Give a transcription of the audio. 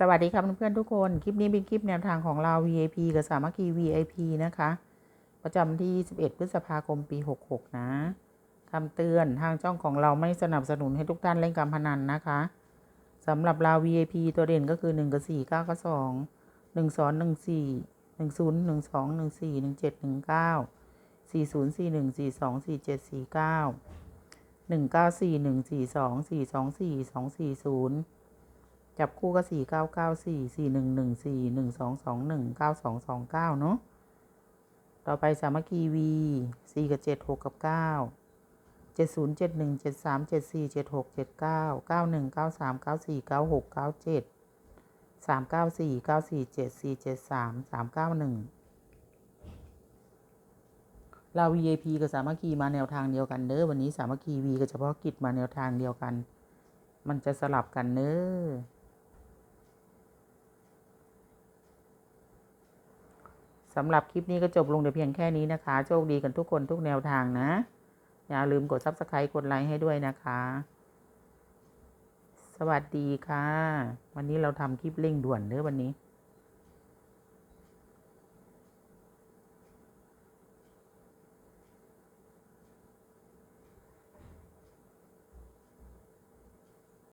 สวัสดีครับเพื่อนๆทุกคน คลิปนี้เป็นคลิปแนวทางของเรา VIP กับสามัคคี VIP นะคะ ประจำที่ 11 พฤษภาคมปี 66 นะคำเตือนทางช่องของเราไม่สนับสนุนให้ทุกท่านเล่นการพนันนะคะสำหรับเรา VIP ตัวเด่นก็คือ 1 กับ 4 9 กับ 2 1 2 1 4 1 0 1 2 1 4 1 7 1 9 4 0 4 1 4 2 4 7 4 9 1 9 4 1 4 2 4 2 4 2 4 0 จับคู่ก็สี่เก้าเก้าสี่สี่หนึ่งหนึ่งสี่หนึ่งสองสองหนึ่งเก้าสองสองเก้าเนาะต่อไปสามัคคีวีสี่กับเจ็ดหกกับเก้าเจ็ดศูนย์เจ็ดหนึ่งเจ็ดสามเจ็ดสี่เจ็ดหกเจ็ดเก้าเก้าหนึ่งเก้าสามเก้าสี่เก้าหกเก้าเจ็ดสามเก้าสี่เก้าสี่เจ็ดสี่เจ็ดสามสามเก้าหนึ่งเรา VIP กับสามัคคีมาแนวทางเดียวกันเด้อวันนี้สามัคคีวีกับเฉพาะกิจมาแนวทางเดียวกัน มันจะสลับกันเน้อ สำหรับคลิปนี้ก็จบลงแต่เพียงแค่นี้นะคะ โชคดีกันทุกคนทุกแนวทางนะ อย่าลืมกด subscribe กดไลค์ให้ด้วยนะคะ สวัสดีค่ะ วันนี้เราทำคลิปเร่งด่วนเด้อวันนี้